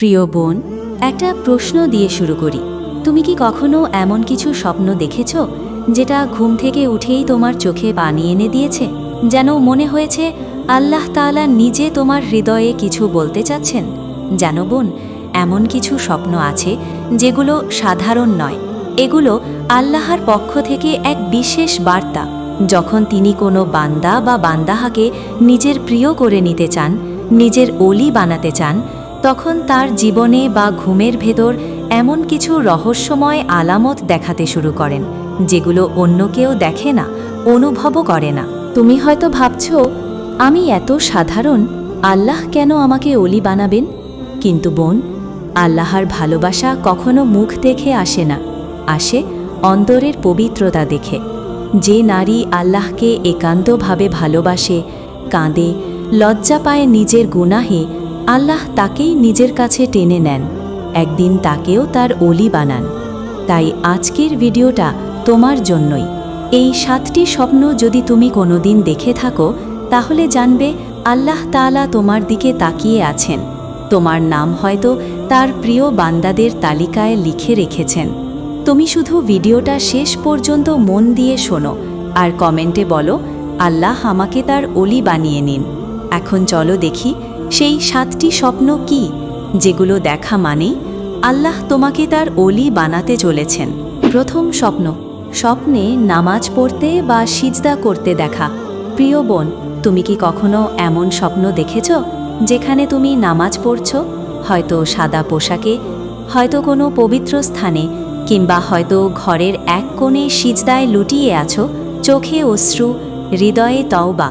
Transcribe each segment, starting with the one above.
প্রিয় বোন, একটা প্রশ্ন দিয়ে শুরু করি। তুমি কি কখনো এমন কিছু স্বপ্ন দেখেছ, যেটা ঘুম থেকে উঠেই তোমার চোখে পানি এনে দিয়েছে? যেন মনে হয়েছে, আল্লাহ তাআলা নিজে তোমার হৃদয়ে কিছু বলতে চাচ্ছেন। যেন বোন, এমন কিছু স্বপ্ন আছে, যেগুলো সাধারণ নয়। এগুলো আল্লাহর পক্ষ থেকে এক বিশেষ বার্তা। যখন তিনি কোনো বান্দা বা বান্দাহাকে নিজের প্রিয় করে নিতে চান, নিজের অলি বানাতে চান তখন তার জীবনে বা ঘুমের ভেতর এমন কিছু রহস্যময় আলামত দেখাতে শুরু করেন, যেগুলো অন্য কেউ দেখে না, অনুভবও করে না। তুমি হয়তো ভাবছ, আমি এত সাধারণ, আল্লাহ কেন আমাকে অলি বানাবেন? কিন্তু বোন, আল্লাহর ভালোবাসা কখনো মুখ দেখে আসে না, আসে অন্তরের পবিত্রতা দেখে। যে নারী আল্লাহকে একান্তভাবে ভালোবাসে, কাঁদে, লজ্জা পায় নিজের গুনাহে আল্লাহ তাকেই নিজের কাছে টেনে নেন। একদিন তাকেও তার অলি বানান। তাই আজকের ভিডিওটা তোমার জন্যই। এই সাতটি স্বপ্ন যদি তুমি কোনোদিন দেখে থাকো, তাহলে জানবে আল্লাহ তাআলা তোমার দিকে তাকিয়ে আছেন। তোমার নাম হয়তো তার প্রিয় বান্দাদের তালিকায় লিখে রেখেছেন। তুমি শুধু ভিডিওটা শেষ পর্যন্ত মন দিয়ে শোনো আর কমেন্টে বলো, আল্লাহ আমাকে তার অলি বানিয়ে নিন। এখন চলো দেখি সেই সাতটি স্বপ্ন কি, যেগুলো দেখা মানেই আল্লাহ তোমাকে তার অলি বানাতে চলেছেন? প্রথম স্বপ্ন, স্বপ্নে নামাজ পড়তে বা সিজদা করতে দেখা। প্রিয় বোন, তুমি কি কখনো এমন স্বপ্ন দেখেছ, যেখানে তুমি নামাজ পড়ছ, হয়তো সাদা পোশাকে, হয়তো কোনো পবিত্র স্থানে, কিংবা হয়তো ঘরের এক কোণে সিজদায় লুটিয়ে আছো, চোখে অশ্রু, হৃদয়ে তওবা?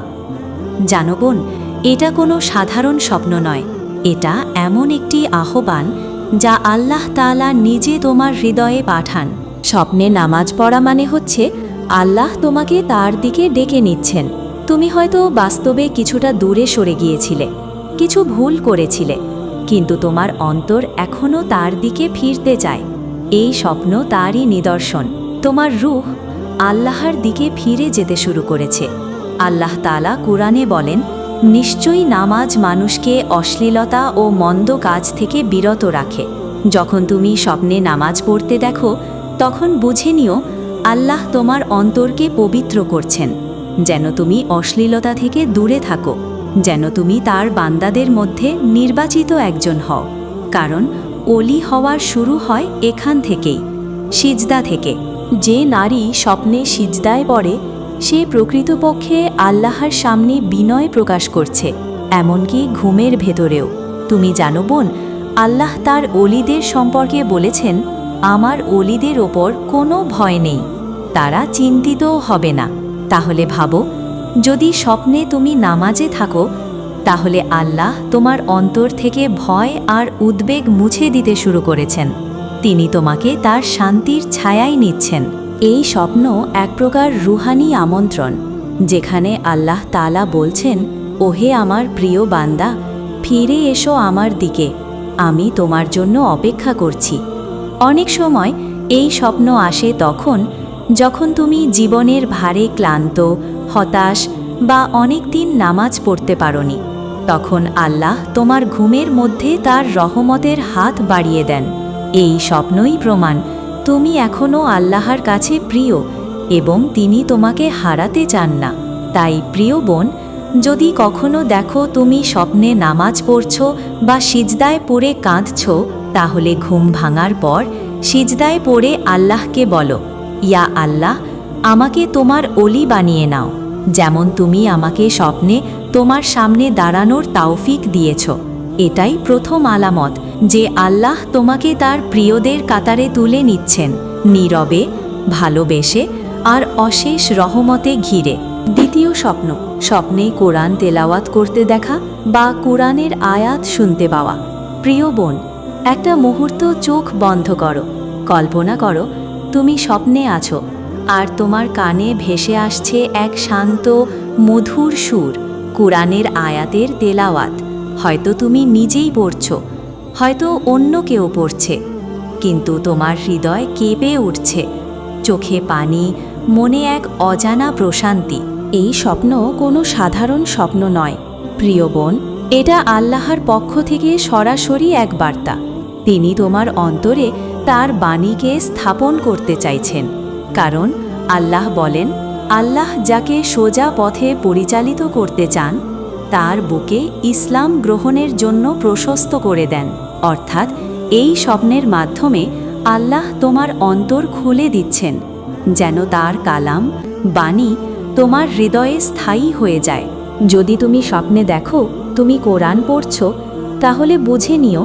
জানো বোন এটা কোনো সাধারণ স্বপ্ন নয়। এটা এমন একটি আহ্বান যা আল্লাহ তাআলা নিজে তোমার হৃদয়ে পাঠান। স্বপ্নে নামাজ পড়া মানে হচ্ছে আল্লাহ তোমাকে তার দিকে ডেকে নিচ্ছেন। তুমি হয়তো বাস্তবে কিছুটা দূরে সরে গিয়েছিলে, কিছু ভুল করেছিলে, কিন্তু তোমার অন্তর এখনও তার দিকে ফিরতে চায়। এই স্বপ্ন তারই নিদর্শন। তোমার রুহ আল্লাহর দিকে ফিরে যেতে শুরু করেছে। আল্লাহ তালা কোরআনে বলেন নিশ্চয়ই নামাজ মানুষকে অশ্লীলতা ও মন্দ কাজ থেকে বিরত রাখে। যখন তুমি স্বপ্নে নামাজ পড়তে দেখো, তখন বুঝে নিও, আল্লাহ তোমার অন্তরকে পবিত্র করছেন। যেন তুমি অশ্লীলতা থেকে দূরে থাকো, যেন তুমি তার বান্দাদের মধ্যে নির্বাচিত একজন হও। কারণ অলি হওয়ার শুরু হয় এখান থেকেই, সিজদা থেকে। যে নারী স্বপ্নে সিজদায় পড়ে সে প্রকৃতপক্ষে আল্লাহর সামনে বিনয় প্রকাশ করছে, এমনকি ঘুমের ভেতরেও। তুমি জানো বোন, আল্লাহ তার অলিদের সম্পর্কে বলেছেন, আমার অলিদের ওপর কোনো ভয় নেই, তারা চিন্তিতও হবে না। তাহলে ভাবো, যদি স্বপ্নে তুমি নামাজে থাকো, তাহলে আল্লাহ তোমার অন্তর থেকে ভয় আর উদ্বেগ মুছে দিতে শুরু করেছেন। তিনি তোমাকে তার শান্তির ছায়াই নিচ্ছেন। এই স্বপ্ন এক প্রকার রুহানি আমন্ত্রণ, যেখানে আল্লাহ তালা বলছেন, ওহে আমার প্রিয় বান্দা, ফিরে এসো আমার দিকে, আমি তোমার জন্য অপেক্ষা করছি। অনেক সময় এই স্বপ্ন আসে তখন, যখন তুমি জীবনের ভারে ক্লান্ত, হতাশ বা অনেক দিন নামাজ পড়তে পারোনি, তখন আল্লাহ তোমার ঘুমের মধ্যে তার রহমতের হাত বাড়িয়ে দেন। এই স্বপ্নই প্রমাণ তুমি এখনও আল্লাহর কাছে প্রিয়, এবং তিনি তোমাকে হারাতে চান না। তাই প্রিয় বোন, যদি কখনো দেখো তুমি স্বপ্নে নামাজ পড়ছ বা সিজদায় পড়ে কাঁদছ, তাহলে ঘুম ভাঙার পর সিজদায় পড়ে আল্লাহকে বলো, ইয়া আল্লাহ, আমাকে তোমার অলি বানিয়ে নাও। যেমন তুমি আমাকে স্বপ্নে তোমার সামনে দাঁড়ানোর তাওফিক দিয়েছ। এটাই প্রথম আলামত। যে আল্লাহ তোমাকে তার প্রিয়দের কাতারে তুলে নিচ্ছেন, নীরবে, ভালোবেসে আর অশেষ রহমতে ঘিরে। দ্বিতীয় স্বপ্ন, স্বপ্নে কোরআন তেলাওয়াত করতে দেখা বা কোরআনের আয়াত শুনতে পাওয়া। প্রিয় বোন, একটা মুহূর্ত চোখ বন্ধ করো, কল্পনা করো, তুমি স্বপ্নে আছো আর তোমার কানে ভেসে আসছে এক শান্ত, মধুর সুর, কোরআনের আয়াতের তেলাওয়াত। হয়তো তুমি নিজেই পড়ছো হয়তো অন্য কেউ পড়ছে, কিন্তু তোমার হৃদয় কেঁপে উঠছে। চোখে পানি, মনে এক অজানা প্রশান্তি। এই স্বপ্ন কোনো সাধারণ স্বপ্ন নয়। প্রিয় বোন, এটা আল্লাহর পক্ষ থেকে সরাসরি এক বার্তা। তিনি তোমার অন্তরে তার বাণীকে স্থাপন করতে চাইছেন। কারণ আল্লাহ বলেন, আল্লাহ যাকে সোজা পথে পরিচালিত করতে চান তার বুকে ইসলাম গ্রহণের জন্য প্রশস্ত করে দেন, অর্থাৎ এই স্বপ্নের মাধ্যমে আল্লাহ তোমার অন্তর খুলে দিচ্ছেন, যেন তার কালাম, বাণী তোমার হৃদয়ে স্থায়ী হয়ে যায়। যদি তুমি স্বপ্নে দেখো, তুমি কোরআন পড়ছ, তাহলে বুঝে নিও,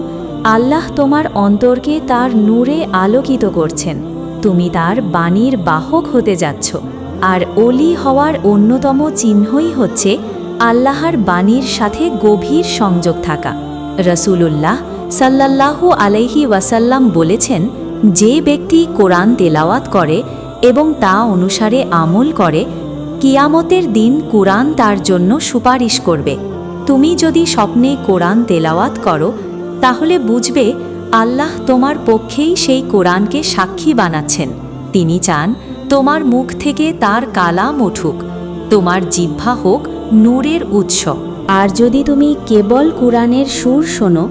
আল্লাহ তোমার অন্তরকে তার নূরে আলোকিত করছেন, তুমি তার বাণীর বাহক হতে যাচ্ছ, আর অলি হওয়ার অন্যতম চিহ্নই হচ্ছে আল্লাহর বাণীর সাথে গভীর সংযোগ থাকা। রসুলুল্লাহ সাল্লাল্লাহু আলাইহি ওয়াসাল্লাম বলেছেন, যে ব্যক্তি কোরআন তেলাওয়াত করে এবং তা অনুসারে আমল করে, কিয়ামতের দিন কোরআন তার জন্য সুপারিশ করবে। তুমি যদি স্বপ্নে কোরআন তেলাওয়াত করো, তাহলে বুঝবে আল্লাহ তোমার পক্ষেই সেই কোরআনকে সাক্ষী বানাচ্ছেন। তিনি চান তোমার মুখ থেকে তার কালাম উঠুক, তোমার জিহ্বা হোক নূরের উৎস। আর যদি তুমি কেবল কোরআনের সুর শোনো,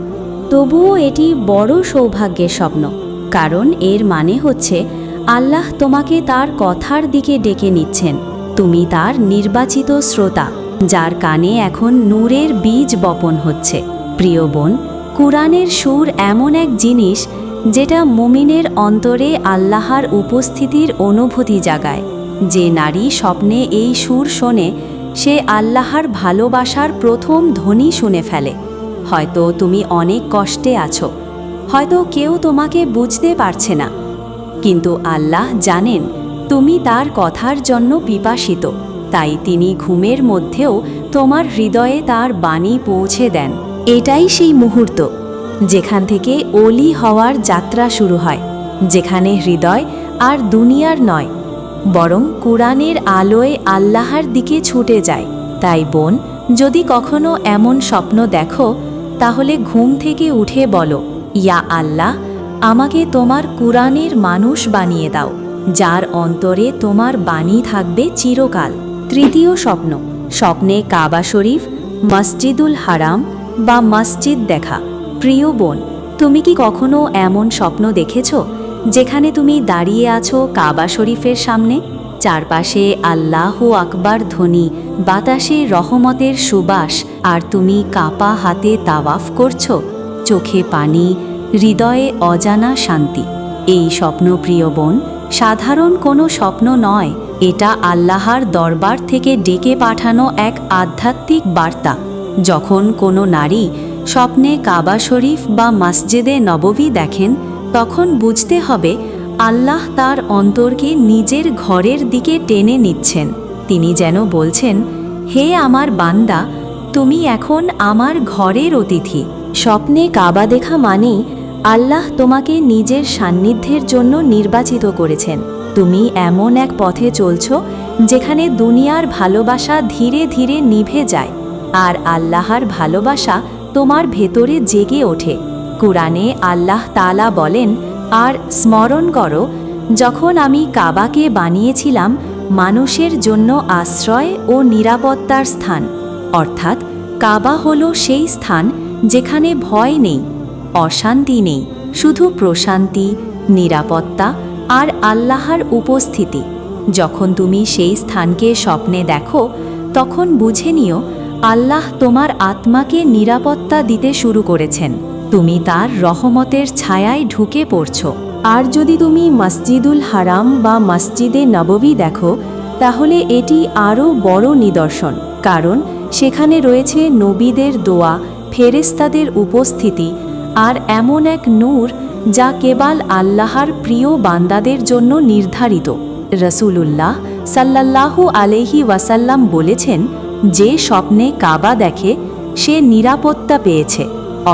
তবুও এটি বড় সৌভাগ্যের স্বপ্ন। কারণ এর মানে হচ্ছে, আল্লাহ তোমাকে তার কথার দিকে ডেকে নিচ্ছেন। তুমি তার নির্বাচিত শ্রোতা, যার কানে এখন নূরের বীজ বপন হচ্ছে। প্রিয় বোন, কুরআনের সুর এমন এক জিনিস, যেটা মুমিনের অন্তরে আল্লাহর উপস্থিতির অনুভূতি জাগায়। যে নারী স্বপ্নে এই সুর শোনে সে আল্লাহর ভালোবাসার প্রথম ধ্বনি শুনে ফেলে। হয়তো তুমি অনেক কষ্টে আছো। হয়তো কেউ তোমাকে বুঝতে পারছে না। কিন্তু আল্লাহ জানেন, তুমি তার কথার জন্য পিপাসিত। তাই তিনি ঘুমের মধ্যেও তোমার হৃদয়ে তার বাণী পৌঁছে দেন। এটাই সেই মুহূর্ত, যেখান থেকে অলি হওয়ার যাত্রা শুরু হয়, যেখানে হৃদয় আর দুনিয়ার নয় বরং কুরআনের আলোয় আল্লাহর দিকে ছুটে যায়। তাই বোন, যদি কখনো এমন স্বপ্ন দেখো, তাহলে ঘুম থেকে উঠে বলো, ইয়া আল্লাহ, আমাকে তোমার কুরআনের মানুষ বানিয়ে দাও, যার অন্তরে তোমার বাণী থাকবে চিরকাল। তৃতীয় স্বপ্ন, স্বপ্নে কাবা শরীফ, মসজিদুল হারাম বা মসজিদ দেখা। প্রিয় বোন, তুমি কি কখনো এমন স্বপ্ন দেখেছ? যেখানে তুমি দাঁড়িয়ে আছো কাবা শরীফের সামনে, চারপাশে আল্লাহ আকবার ধ্বনি, বাতাসে রহমতের সুবাস, আর তুমি কাপা হাতে তাওয়াফ করছ, চোখে পানি, হৃদয়ে অজানা শান্তি। এই স্বপ্ন প্রিয় বোন, সাধারণ কোনো স্বপ্ন নয়, এটা আল্লাহর দরবার থেকে ডেকে পাঠানো এক আধ্যাত্মিক বার্তা। যখন কোনো নারী স্বপ্নে কাবা শরীফ বা মসজিদে নববী দেখেন তখন বুঝতে হবে, আল্লাহ তার অন্তরকে নিজের ঘরের দিকে টেনে নিচ্ছেন। তিনি যেন বলছেন, হে আমার বান্দা, তুমি এখন আমার ঘরের অতিথি। স্বপ্নে কাবা দেখা মানেই আল্লাহ তোমাকে নিজের সান্নিধ্যের জন্য নির্বাচিত করেছেন। তুমি এমন এক পথে চলছ, যেখানে দুনিয়ার ভালোবাসা ধীরে ধীরে নিভে যায়, আর আল্লাহর ভালোবাসা তোমার ভেতরে জেগে ওঠে। কুরআনে আল্লাহ তালা বলেন, আর স্মরণ করো, যখন আমি কাবাকে বানিয়েছিলাম, মানুষের জন্য আশ্রয় ও নিরাপত্তার স্থান। অর্থাৎ কাবা হল সেই স্থান যেখানে ভয় নেই, অশান্তি নেই, শুধু প্রশান্তি, নিরাপত্তা আর আল্লাহর উপস্থিতি। যখন তুমি সেই স্থানকে স্বপ্নে দেখো, তখন বুঝে নিও, আল্লাহ তোমার আত্মাকে নিরাপত্তা দিতে শুরু করেছেন। তুমি তার রহমতের ছায়ায় ঢুকে পড়ছ। আর যদি তুমি মসজিদুল হারাম বা মসজিদে নববী দেখো, তাহলে এটি আরও বড় নিদর্শন, কারণ সেখানে রয়েছে নবীদের দোয়া ফেরেস্তাদের উপস্থিতি, আর এমন এক নূর যা কেবল আল্লাহর প্রিয় বান্দাদের জন্য নির্ধারিত। রসুলুল্লাহ সাল্লাল্লাহু আলহি ওয়াসাল্লাম বলেছেন, যে স্বপ্নে কাবা দেখে, সে নিরাপত্তা পেয়েছে।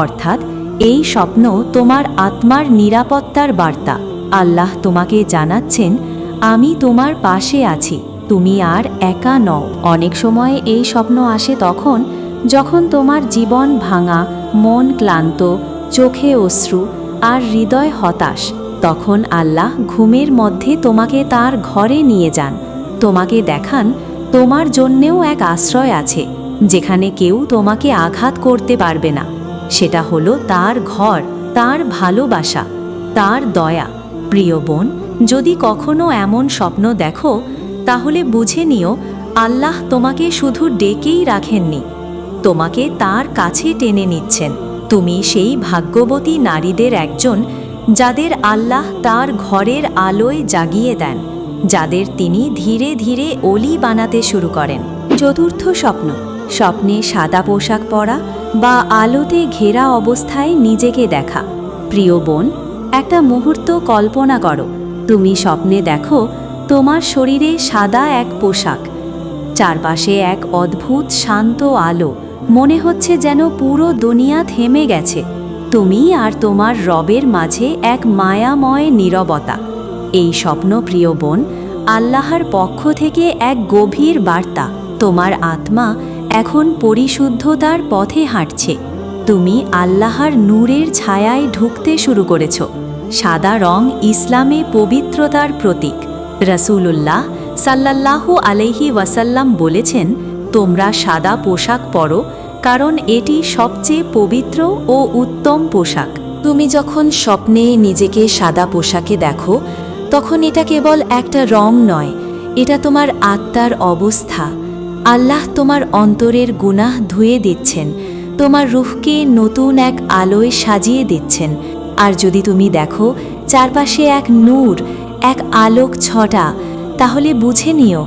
অর্থাৎ এই স্বপ্ন তোমার আত্মার নিরাপত্তার বার্তা। আল্লাহ তোমাকে জানাচ্ছেন, আমি তোমার পাশে আছি, তুমি আর একা নও। অনেক সময় এই স্বপ্ন আসে তখন, যখন তোমার জীবন ভাঙা, মন ক্লান্ত, চোখে অশ্রু আর হৃদয় হতাশ। তখন আল্লাহ ঘুমের মধ্যে তোমাকে তার ঘরে নিয়ে যান। তোমাকে দেখান, তোমার জন্যেও এক আশ্রয় আছে, যেখানে কেউ তোমাকে আঘাত করতে পারবে না। সেটা হলো তার ঘর, তার ভালোবাসা, তার দয়া। প্রিয় বোন, যদি কখনো এমন স্বপ্ন দেখো, তাহলে বুঝে নিও, আল্লাহ তোমাকে শুধু ডেকেই রাখেননি। তোমাকে তার কাছে টেনে নিচ্ছেন। তুমি সেই ভাগ্যবতী নারীদের একজন, যাদের আল্লাহ তার ঘরের আলোয় জাগিয়ে দেন, যাদের তিনি ধীরে ধীরে অলি বানাতে শুরু করেন। চতুর্থ স্বপ্ন, স্বপ্নে সাদা পোশাক পরা বা আলোতে ঘেরা অবস্থায় নিজেকে দেখা। প্রিয় বোন, একটা মুহূর্ত কল্পনা করো। তুমি স্বপ্নে দেখো তোমার শরীরে সাদা এক পোশাক। চারপাশে এক অদ্ভুত শান্ত আলো। মনে হচ্ছে যেন পুরো দুনিয়া থেমে গেছে। তুমি আর তোমার রবের মাঝে এক মায়াময় নীরবতা। এই স্বপ্ন, প্রিয় বোন, আল্লাহর পক্ষ থেকে এক গভীর বার্তা। তোমার আত্মা এখন পরিশুদ্ধতার পথে হাঁটছে। তুমি আল্লাহর নূরের ছায়ায় ঢুকতে শুরু করেছ। সাদা রং ইসলামে পবিত্রতার প্রতীক। রসুলুল্লাহ সাল্লাল্লাহু আলাইহি ওয়াসাল্লাম বলেছেন, তোমরা সাদা পোশাক পরো, কারণ এটি সবচেয়ে পবিত্র ও উত্তম পোশাক। তুমি যখন স্বপ্নে নিজেকে সাদা পোশাকে দেখো, তখন এটা কেবল একটা রং নয়, এটা তোমার আত্মার অবস্থা। আল্লাহ তোমার অন্তরের গুনাহ ধুয়ে দিচ্ছেন, তোমার রুহকে নতুন এক আলোয় সাজিয়ে দিচ্ছেন। আর যদি তুমি দেখো, চারপাশে এক নূর, এক আলোক ছটা, তাহলে বুঝে নিও,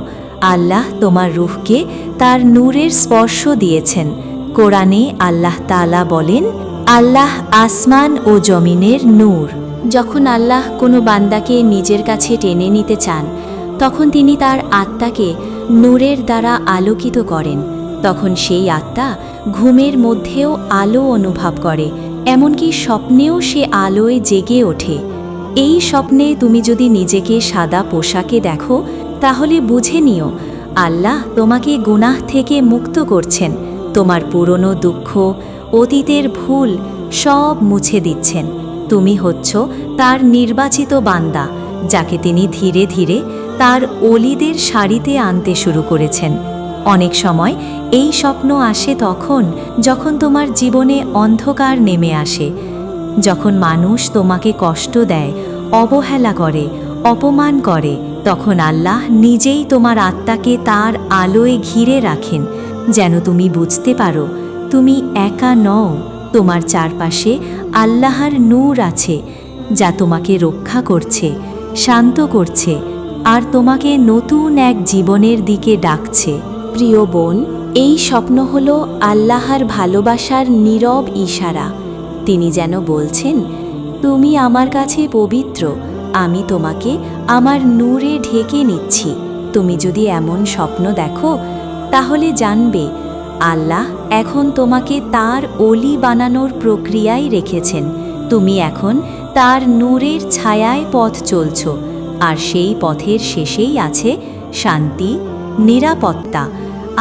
আল্লাহ তোমার রুহকে তার নূরের স্পর্শ দিয়েছেন। কোরআনে আল্লাহ তালা বলেন, আল্লাহ আসমান ও জমিনের নূর। যখন আল্লাহ কোনো বান্দাকে নিজের কাছে টেনে নিতে চান, তখন তিনি তার আত্মাকে নূরের দ্বারা আলোকিত করেন। তখন সেই আত্মা ঘুমের মধ্যেও আলো অনুভব করে, এমনকি স্বপ্নেও সে আলোয় জেগে ওঠে। এই স্বপ্নে তুমি যদি নিজেকে সাদা পোশাকে দেখো, তাহলে বুঝে নিও, আল্লাহ তোমাকে গুনাহ থেকে মুক্ত করছেন। তোমার পুরনো দুঃখ, অতীতের ভুল সব মুছে দিচ্ছেন। তুমি হচ্ছ তার নির্বাচিত বান্দা, যাকে তিনি ধীরে ধীরে তার অলিদের শাড়িতে আনতে শুরু করেছেন। অনেক সময় এই স্বপ্ন আসে তখন যখন তোমার জীবনে অন্ধকার নেমে আসে। যখন মানুষ তোমাকে কষ্ট দেয়, অবহেলা করে, অপমান করে, তখন আল্লাহ নিজেই তোমার আত্মাকে তার আলোয় ঘিরে রাখেন। যেন তুমি বুঝতে পারো, তুমি একা নও, তোমার চারপাশে আল্লাহর নূর আছে, যা তোমাকে রক্ষা করছে, শান্ত করছে আর তোমাকে নতুন এক জীবনের দিকে ডাকছে। প্রিয় বোন, এই স্বপ্ন হল আল্লাহর ভালোবাসার নীরব ইশারা। তিনি যেন বলছেন, তুমি আমার কাছে পবিত্র, আমি তোমাকে আমার নূরে ঢেকে নিচ্ছি। তুমি যদি এমন স্বপ্ন দেখো, তাহলে জানবে, আল্লাহ এখন তোমাকে তার অলি বানানোর প্রক্রিয়ায় রেখেছেন। তুমি এখন তার নূরের ছায়ায় পথ চলছ। আর সেই পথের শেষেই আছে শান্তি, নিরাপত্তা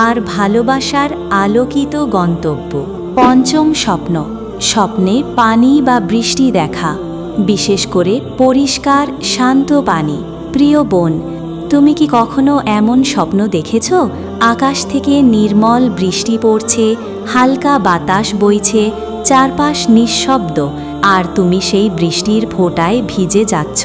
আর ভালোবাসার আলোকিত গন্তব্য। পঞ্চম স্বপ্ন, স্বপ্নে পানি বা বৃষ্টি দেখা, বিশেষ করে পরিষ্কার, শান্ত পানি। প্রিয় বোন, তুমি কি কখনো এমন স্বপ্ন দেখেছ? আকাশ থেকে নির্মল বৃষ্টি পড়ছে, হালকা বাতাস বইছে, চারপাশ নিঃশব্দ, আর তুমি সেই বৃষ্টির ফোঁটায় ভিজে যাচ্ছ?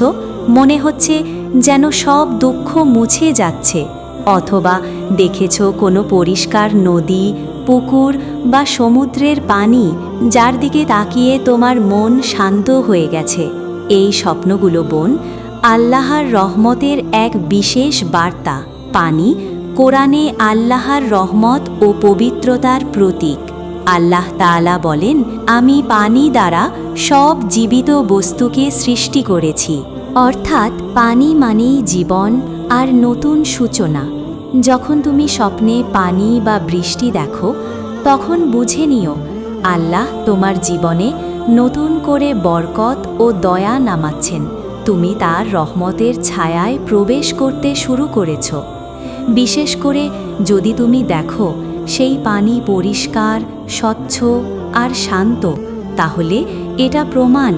মনে হচ্ছে যেন সব দুঃখ মুছে যাচ্ছে। অথবা দেখেছ কোনো পরিষ্কার নদী, পুকুর বা সমুদ্রের পানি যার দিকে তাকিয়ে তোমার মন শান্ত হয়ে গেছে। এই স্বপ্নগুলো বোন, আল্লাহর রহমতের এক বিশেষ বার্তা। পানি কোরআনে আল্লাহর রহমত ও পবিত্রতার প্রতীক। আল্লাহ তাআলা বলেন, আমি পানি দ্বারা সব জীবিত বস্তুকে সৃষ্টি করেছি। অর্থাৎ পানি মানেই জীবন আর নতুন সূচনা। যখন তুমি স্বপ্নে পানি বা বৃষ্টি দেখো, তখন বুঝে নিও, আল্লাহ তোমার জীবনে নতুন করে বরকত ও দয়া নামাচ্ছেন। তুমি তার রহমতের ছায়ায় প্রবেশ করতে শুরু করেছ। বিশেষ করে যদি তুমি দেখো সেই পানি পরিষ্কার, স্বচ্ছ আর শান্ত, তাহলে এটা প্রমাণ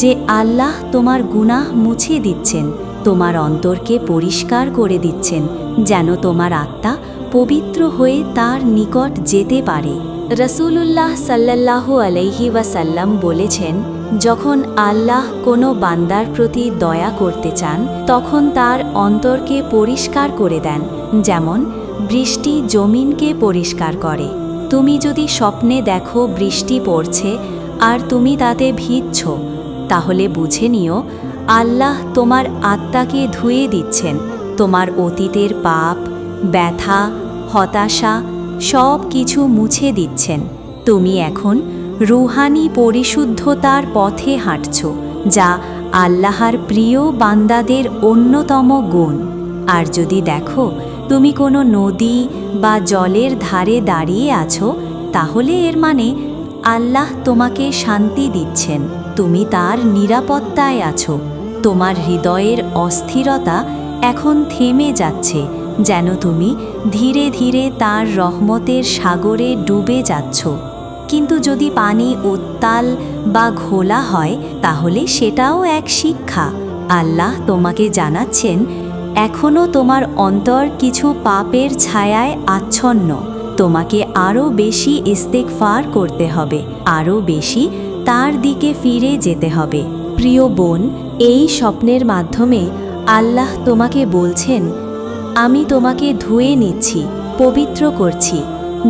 যে আল্লাহ তোমার গুনাহ মুছে দিচ্ছেন, তোমার অন্তরকে পরিষ্কার করে দিচ্ছেন, যেন তোমার আত্মা পবিত্র হয়ে তার নিকট যেতে পারে। রসুলুল্লাহ সাল্লাল্লাহু আলাইহি ওয়াসাল্লাম বলেছেন, যখন আল্লাহ কোনো বান্দার প্রতি দয়া করতে চান, তখন তার অন্তরকে পরিষ্কার করে দেন, যেমন বৃষ্টি জমিনকে পরিষ্কার করে। তুমি যদি স্বপ্নে দেখো বৃষ্টি পড়ছে, আর তুমি তাতে ভিজছ তাহলে বুঝে নিও, আল্লাহ তোমার আত্মাকে ধুয়ে দিচ্ছেন। তোমার অতীতের পাপ, ব্যথা, হতাশা সব কিছু মুছে দিচ্ছেন। তুমি এখন রুহানি পরিশুদ্ধতার পথে হাঁটছ, যা আল্লাহর প্রিয় বান্দাদের অন্যতম গুণ। আর যদি দেখো তুমি কোনো নদী বা জলের ধারে দাঁড়িয়ে আছো, তাহলে এর মানে আল্লাহ তোমাকে শান্তি দিচ্ছেন। তুমি তার নিরাপত্তায় আছো। তোমার হৃদয়ের অস্থিরতা এখন থেমে যাচ্ছে, যেন তুমি ধীরে ধীরে তার রহমতের সাগরে ডুবে যাচ্ছ। কিন্তু যদি পানি উত্তাল বা ঘোলা হয়, তাহলে সেটাও এক শিক্ষা। আল্লাহ তোমাকে জানাচ্ছেন এখনও তোমার অন্তর কিছু পাপের ছায়ায় আচ্ছন্ন। তোমাকে আরও বেশি ইস্তেকফার করতে হবে আরও বেশি তার দিকে ফিরে যেতে হবে। প্রিয় বোন, এই স্বপ্নের মাধ্যমে আল্লাহ তোমাকে বলছেন, আমি তোমাকে ধুয়ে নিচ্ছি, পবিত্র করছি,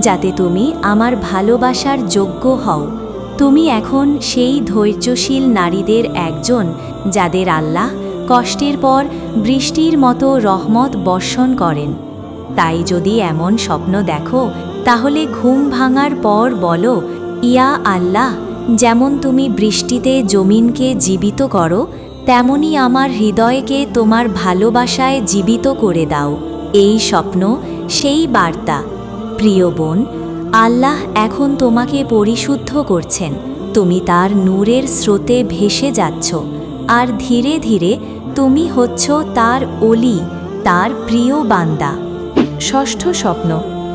যাতে তুমি আমার ভালোবাসার যোগ্য হও। তুমি এখন সেই ধৈর্যশীল নারীদের একজন, যাদের আল্লাহ কষ্টের পর বৃষ্টির মতো রহমত বর্ষণ করেন। তাই যদি এমন স্বপ্ন দেখো, তাহলে ঘুম ভাঙার পর বলো, ইয়া আল্লাহ, যেমন তুমি বৃষ্টিতে জমিনকে জীবিত করো, তেমনি আমার হৃদয়কে তোমার ভালোবাসায় জীবিত করে দাও। এই স্বপ্ন, সেই বার্তা। প্রিয় বোন, আল্লাহ এখন তোমাকে পরিশুদ্ধ করছেন। তুমি তার নূরের স্রোতে ভেসে যাচ্ছ। আর ধীরে ধীরে তুমি হচ্ছ তার অলি, তার প্রিয় বান্দা। ষষ্ঠ স্বপ্ন,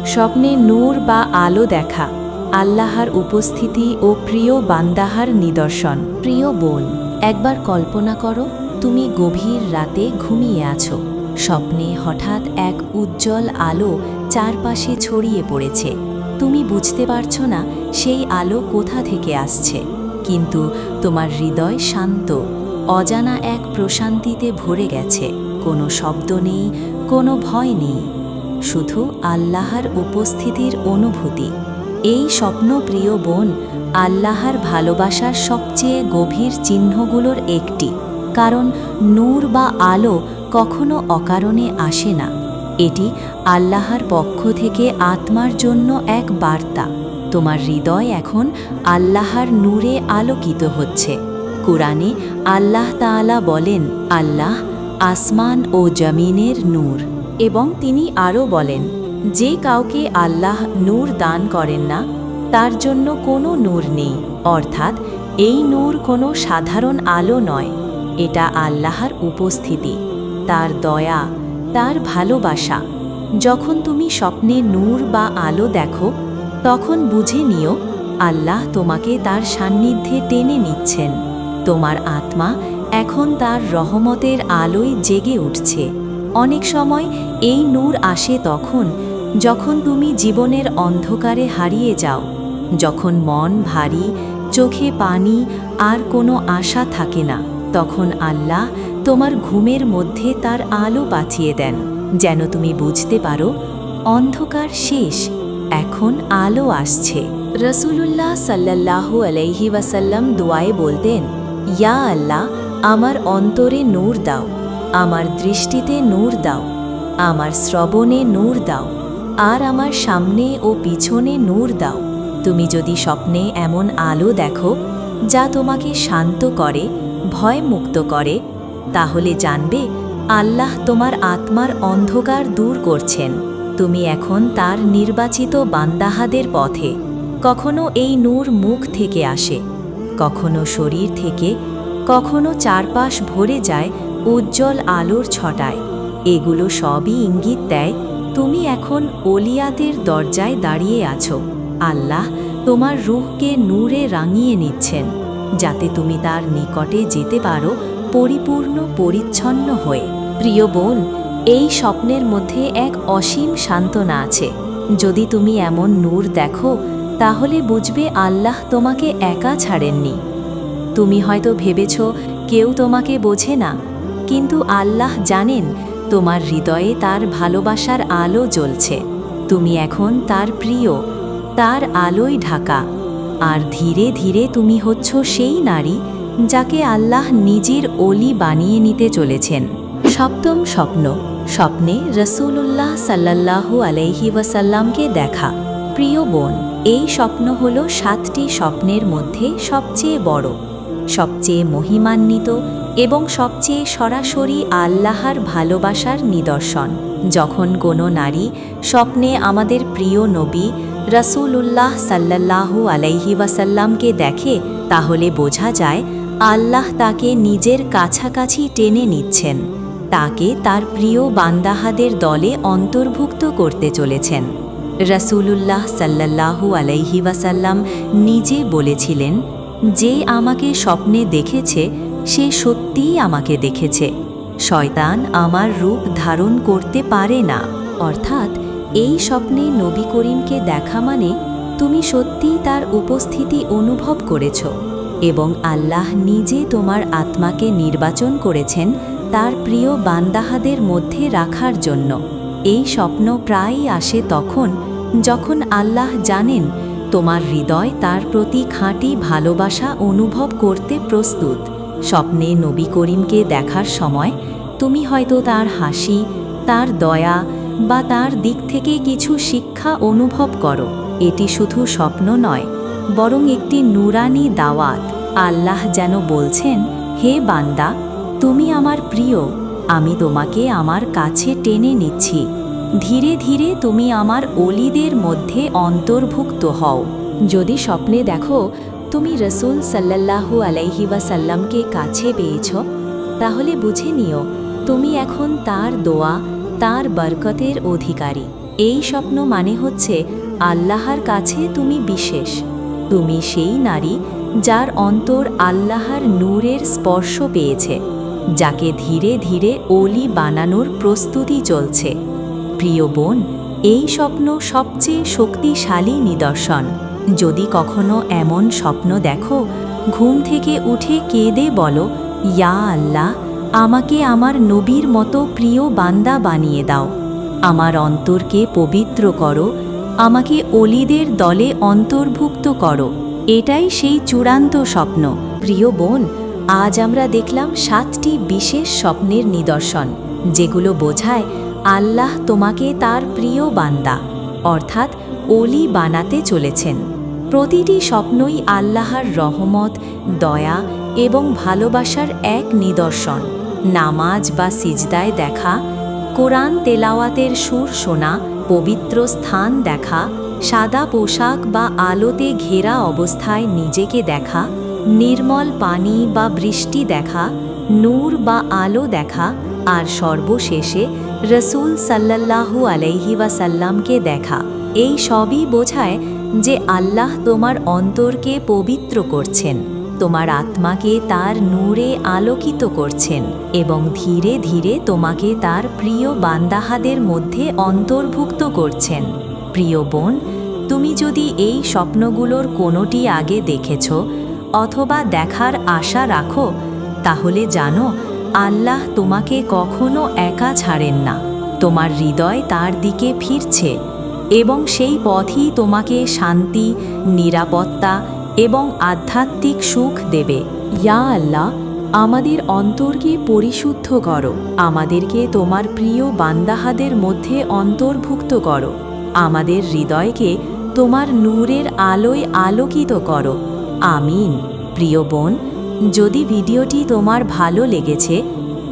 স্বপ্নে নূর বা আলো দেখা, আল্লাহার উপস্থিতি ও প্রিয় বান্দাহার নিদর্শন। প্রিয় বোন, একবার কল্পনা করো, তুমি গভীর রাতে ঘুমিয়ে আছো। স্বপ্নে হঠাৎ এক উজ্জ্বল আলো চারপাশে ছড়িয়ে পড়েছে। তুমি বুঝতে পারছ না সেই আলো কোথা থেকে আসছে। কিন্তু তোমার হৃদয় শান্ত, অজানা এক প্রশান্তিতে ভরে গেছে। কোনো শব্দ নেই, কোনো ভয় নেই। শুধু আল্লাহর উপস্থিতির অনুভূতি। এই স্বপ্নপ্রিয় বোন আল্লাহর ভালোবাসার সবচেয়ে গভীর চিহ্নগুলোর একটি, কারণ নূর বা আলো কখনো অকারণে আসে না। এটি আল্লাহর পক্ষ থেকে আত্মার জন্য এক বার্তা। তোমার হৃদয় এখন আল্লাহর নূরে আলোকিত হচ্ছে। কোরআনে আল্লাহ তাআলা বলেন, আল্লাহ আসমান ও জমিনের নূর। এবং তিনি আরও বলেন, যে কাউকে আল্লাহ নূর দান করেন না, তার জন্য কোনো নূর নেই। অর্থাৎ, এই নূর কোনো সাধারণ আলো নয়। এটা আল্লাহর উপস্থিতি, তার দয়া, তার ভালোবাসা। যখন তুমি স্বপ্নে নূর বা আলো দেখো, তখন বুঝে নিও, আল্লাহ তোমাকে তার সান্নিধ্যে টেনে নিচ্ছেন। তোমার আত্মা এখন তার রহমতের আলোয় জেগে উঠছে। অনেক সময় এই নূর আসে তখন, যখন তুমি জীবনের অন্ধকারে হারিয়ে যাও, যখন মন ভারী, চোখে পানি, আর কোনো আশা থাকে না, তখন আল্লাহ তোমার ঘুমের মধ্যে তার আলো পাঠিয়ে দেন, যেন তুমি বুঝতে পারো, অন্ধকার শেষ, এখন আলো আসছে। রসুলুল্লাহ সাল্লাল্লাহু আলাইহি ওয়াসাল্লাম দোয়ায় বলতেন, ইয়া আল্লাহ, আমার অন্তরে নূর দাও। আমার দৃষ্টিতে নূর দাও, আমার শ্রবণে নূর দাও, আর আমার সামনে ও পিছনে নূর দাও। তুমি যদি স্বপ্নে এমন আলো দেখো, যা তোমাকে শান্ত করে ভয়মুক্ত করে, তাহলে জানবে, আল্লাহ তোমার আত্মার অন্ধকার দূর করছেন। তুমি এখন তার নির্বাচিত বান্দাহাদের পথে, কখনো এই নূর মুখ থেকে আসে, কখনো শরীর থেকে, কখনো চারপাশ ভরে যায় উজ্জ্বল আলোর ছটায়। এগুলো সবই ইঙ্গিত দেয়, তুমি এখন ওলিয়াতের দরজায় দাঁড়িয়ে আছো। আল্লাহ তোমার রূহকে নূরে রাঙিয়ে নিচ্ছেন, যাতে তুমি তার নিকটে যেতে পারো পরিপূর্ণ পরিচ্ছন্ন হয়ে। প্রিয় বোন, এই স্বপ্নের মধ্যে এক অসীম সান্ত্বনা আছে। যদি তুমি এমন নূর দেখো, তাহলে বুঝবে আল্লাহ তোমাকে একা ছাড়েননি। তুমি হয়তো ভেবেছ, কেউ তোমাকে বোঝে না। কিন্তু আল্লাহ জানেন, তোমার হৃদয়ে তার ভালোবাসার আলো জ্বলছে। তুমি এখন তার প্রিয়, তার আলোয় ঢাকা। আর ধীরে ধীরে তুমি হচ্ছ সেই নারী যাকে আল্লাহ নিজের অলি বানিয়ে নিতে চলেছেন। সপ্তম স্বপ্ন, স্বপ্নে রসুল্লাহ সাল্লাল্লাহু আলাইহি ওয়াসাল্লামকে দেখা। প্রিয় বোন, এই স্বপ্ন হল সাতটি স্বপ্নের মধ্যে সবচেয়ে বড়, সবচেয়ে মহিমান্বিত এবং সবচেয়ে সরাসরি আল্লাহর ভালোবাসার নিদর্শন। যখন কোনো নারী স্বপ্নে আমাদের প্রিয় নবী রসুলুল্লাহ সাল্লাল্লাহু আলাইহি ওয়াসাল্লামকে দেখে, তাহলে বোঝা যায় আল্লাহ তাকে নিজের কাছাকাছি টেনে নিচ্ছেন। তাকে তার প্রিয় বান্দাহাদের দলে অন্তর্ভুক্ত করতে চলেছেন। রসুলুল্লাহ সাল্লাল্লাহু আলাইহি ওয়াসাল্লাম নিজে বলেছিলেন, যে আমাকে স্বপ্নে দেখেছে সে সত্যিই আমাকে দেখেছে। শয়তান আমার রূপ ধারণ করতে পারে না। অর্থাৎ, এই স্বপ্নে নবী করিমকে দেখা মানে তুমি সত্যিই তার উপস্থিতি অনুভব করেছ এবং আল্লাহ নিজে তোমার আত্মাকে নির্বাচন করেছেন তার প্রিয় বান্দাহাদের মধ্যে রাখার জন্য। এই স্বপ্ন প্রায়ই আসে তখন যখন আল্লাহ জানেন তোমার হৃদয় তার প্রতি খাঁটি ভালোবাসা অনুভব করতে প্রস্তুত। স্বপ্নে নবী করিমকে দেখার সময় তুমি হয়তো তার হাসি, তার দয়া বা তার দিক থেকে কিছু শিক্ষা অনুভব করো। এটি শুধু স্বপ্ন নয়, বরং একটি নুরানি দাওয়াত। আল্লাহ যেন বলছেন, হে বান্দা, তুমি আমার প্রিয়, আমি তোমাকে আমার কাছে টেনে নিচ্ছি। ধীরে ধীরে তুমি আমার অলিদের মধ্যে অন্তর্ভুক্ত হও। যদি স্বপ্নে দেখো তুমি রসুল সাল্লাল্লাহু আলাইহি ওয়াসাল্লামকে কাছে পেয়েছ, তাহলে বুঝে নিও, তুমি এখন তার দোয়া, তার বরকতের অধিকারী। এই স্বপ্ন মানে হচ্ছে আল্লাহর কাছে তুমি বিশেষ। তুমি সেই নারী যার অন্তর আল্লাহর নূরের স্পর্শ পেয়েছে, যাকে ধীরে ধীরে অলি বানানোর প্রস্তুতি চলছে। প্রিয় বোন, এই স্বপ্ন সবচেয়ে শক্তিশালী নিদর্শন। যদি কখনো এমন স্বপ্ন দেখো, ঘুম থেকে উঠে কেঁদে বলো, ইয়া আল্লাহ, আমাকে আমার নবীর মতো প্রিয় বান্দা বানিয়ে দাও। আমার অন্তরকে পবিত্র করো, আমাকে অলিদের দলে অন্তর্ভুক্ত করো। এটাই সেই চূড়ান্ত স্বপ্ন। প্রিয় বোন, আজ আমরা দেখলাম সাতটি বিশেষ স্বপ্নের নিদর্শন, যেগুলো বোঝায় আল্লাহ তোমাকে তার প্রিয় বান্দা, অর্থাৎ অলি বানাতে চলেছেন। প্রতিটি স্বপ্নই আল্লাহর রহমত, দয়া এবং ভালোবাসার এক নিদর্শন। নামাজ বা সিজদায় দেখা, কোরআন তেলাওয়াতের সুর শোনা, পবিত্র স্থান দেখা, সাদা পোশাক বা আলোতে ঘেরা অবস্থায় নিজেকে দেখা, নির্মল পানি বা বৃষ্টি দেখা, নূর বা আলো দেখা আর সর্বশেষে রসুল সাল্লাল্লাহু আলাইহি দেখা। এই সবই বোঝায় যে আল্লাহ তোমার অন্তরকে পবিত্র করছেন, তোমার আত্মাকে তার নূরে আলোকিত করছেন এবং ধীরে ধীরে তোমাকে তার প্রিয় বান্দাহাদের মধ্যে অন্তর্ভুক্ত করছেন। প্রিয় বোন, তুমি যদি এই স্বপ্নগুলোর কোনোটি আগে দেখেছ অথবা দেখার আশা রাখো, তাহলে জানো আল্লাহ তোমাকে কখনো একা ছাড়েন না। তোমার হৃদয় তার দিকে ফিরছে। এবং সেই পথই তোমাকে শান্তি, নিরাপত্তা এবং আধ্যাত্মিক সুখ দেবে। ইয়া আল্লাহ, আমাদের অন্তরকে পরিশুদ্ধ করো। আমাদেরকে তোমার প্রিয় বান্দাহাদের মধ্যে অন্তর্ভুক্ত করো। আমাদের হৃদয়কে তোমার নূরের আলোয় আলোকিত করো। আমিন। প্রিয় বোন, যদি ভিডিওটি তোমার ভালো লেগেছে,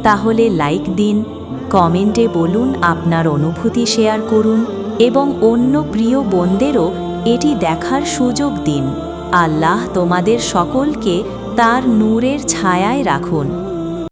তাহলে লাইক দিন, কমেন্টে বলুন আপনার অনুভূতি শেয়ার করুন। এবং অন্য প্রিয় বোনদেরও এটি দেখার সুযোগ দিন। আল্লাহ তোমাদের সকলকে তার নূরের ছায়ায় রাখুন।